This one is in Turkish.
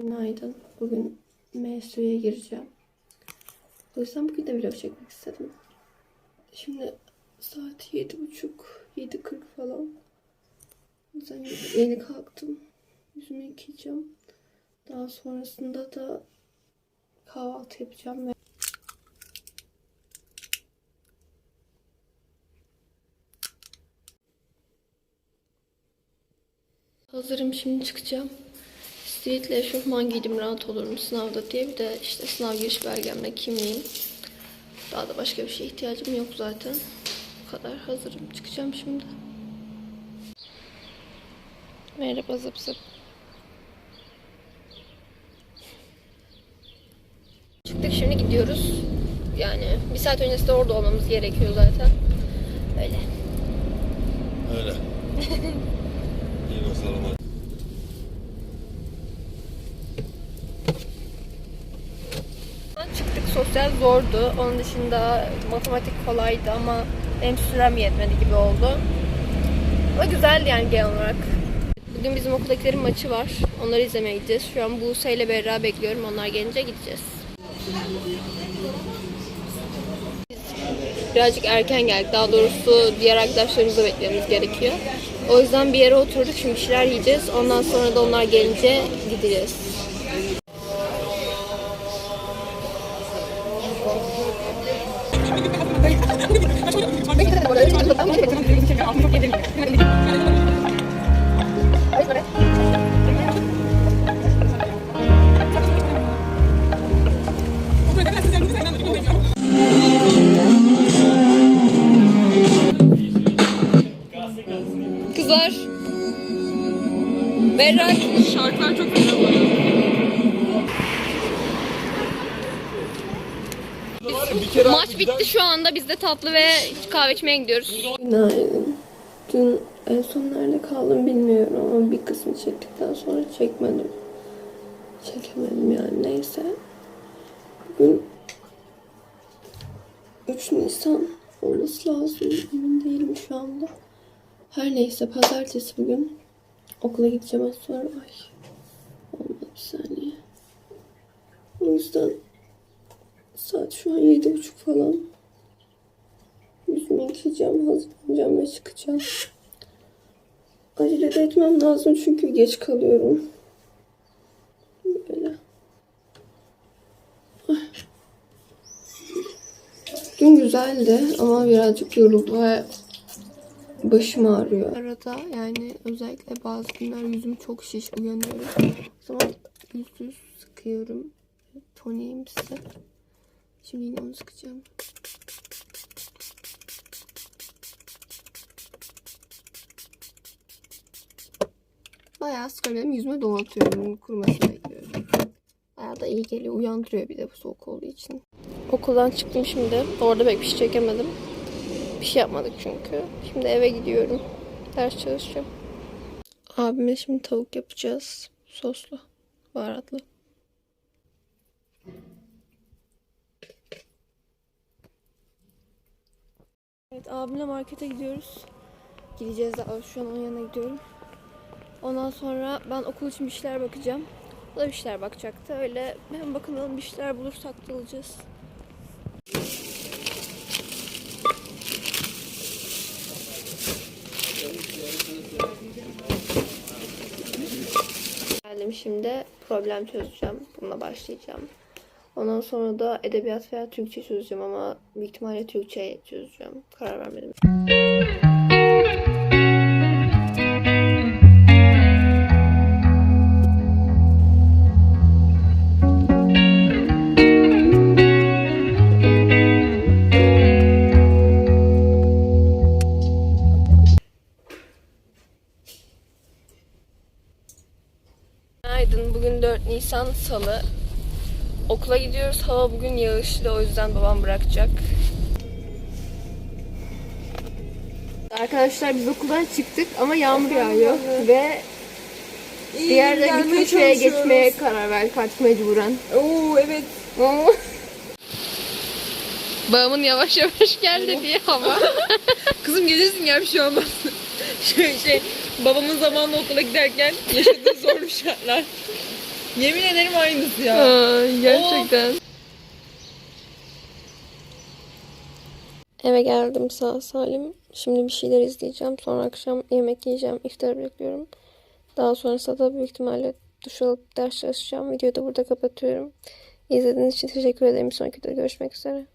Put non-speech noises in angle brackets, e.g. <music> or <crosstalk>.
Günaydın. Bugün MSU'ya gireceğim. O yüzden bugün de vlog çekmek istedim. Şimdi saat yedi buçuk, yedi kırk falan. O yüzden yeni kalktım. Yüzümü yıkayacağım. Daha sonrasında da kahvaltı yapacağım ve Hazırım şimdi çıkacağım. Streetle eşofman giydim rahat olurum sınavda diye. Bir de işte sınav giriş belgemle kimliğim. Daha da başka bir şeye ihtiyacım yok zaten. Bu kadar hazırım. Çıkacağım şimdi. Merhaba zıp zıp. Çıktık şimdi gidiyoruz. Yani bir saat öncesinde orada olmamız gerekiyor zaten. Öyle. Öyle. <laughs> İyi bakalım hadi. Sosyal zordu. Onun dışında matematik kolaydı ama benim sürem yetmedi gibi oldu. Ama güzeldi yani genel olarak. Bugün bizim okuldakilerin maçı var. Onları izlemeye gideceğiz. Şu an Buse ile Berra bekliyorum. Onlar gelince gideceğiz. Birazcık erken geldik. Daha doğrusu diğer arkadaşlarımızı beklememiz gerekiyor. O yüzden bir yere oturduk. Şimdi bir şeyler yiyeceğiz. Ondan sonra da onlar gelince gideceğiz. Kızlar. Berrak. Şarkılar çok güzel. Maç bitti şu anda. Biz de tatlı ve kahve içmeye gidiyoruz. Günaydın. Dün en son nerede kaldım bilmiyorum ama bir kısmı çektikten sonra çekmedim. Çekemedim yani neyse. Bugün 3 Nisan olması lazım. Emin değilim şu anda. Her neyse pazartesi bugün okula gideceğim az sonra. Ay. Olmadı bir saniye. O yüzden saat şu an yedi buçuk falan. Yüzümü yıkayacağım, hazırlanacağım ve çıkacağım. Acele de etmem lazım çünkü geç kalıyorum. Böyle. Ay. Güzeldi ama birazcık yoruldu ve başım ağrıyor. Arada yani özellikle bazı günler yüzüm çok şiş uyanıyorum. O zaman yüz yüz sıkıyorum. Toniğim size. Şimdi yine onu sıkacağım. Bayağı sıkıyorum. Yüzüme donatıyorum. Kurumasını bekliyorum. Bayağı da iyi geliyor. Uyandırıyor bir de bu soğuk olduğu için. Okuldan çıktım şimdi. Orada pek bir şey çekemedim. Bir şey yapmadık çünkü. Şimdi eve gidiyorum. Ders çalışacağım. Abime şimdi tavuk yapacağız. Soslu. Baharatlı. Evet abimle markete gidiyoruz. Gideceğiz daha şu an onun yanına gidiyorum. Ondan sonra ben okul için bir şeyler bakacağım. O da bir şeyler bakacaktı. Öyle hem bakalım bir şeyler bulursak da alacağız. Geldim şimdi problem çözeceğim. Bununla başlayacağım. Ondan sonra da edebiyat veya Türkçe çözeceğim ama büyük ihtimalle Türkçe çözeceğim. Karar vermedim. Günaydın. Bugün 4 Nisan Salı. Okula gidiyoruz. Hava bugün yağışlı. O yüzden babam bırakacak. Arkadaşlar biz okuldan çıktık ama yağmur yağıyor. Ve diğer de bir köşeye geçmeye karar verdik artık mecburen. Oo evet. Babamın yavaş yavaş geldi diye hava. <laughs> Kızım gelirsin ya bir şey olmaz. <laughs> şey şey babamın zamanında okula giderken yaşadığı zor şartlar. Yemin ederim aynısı ya. Aa, gerçekten. Eve geldim sağ salim. Şimdi bir şeyler izleyeceğim. Sonra akşam yemek yiyeceğim. İftar bekliyorum. Daha sonrasında da büyük ihtimalle duş alıp ders çalışacağım. Videoyu da burada kapatıyorum. İzlediğiniz için teşekkür ederim. Sonraki videoda görüşmek üzere.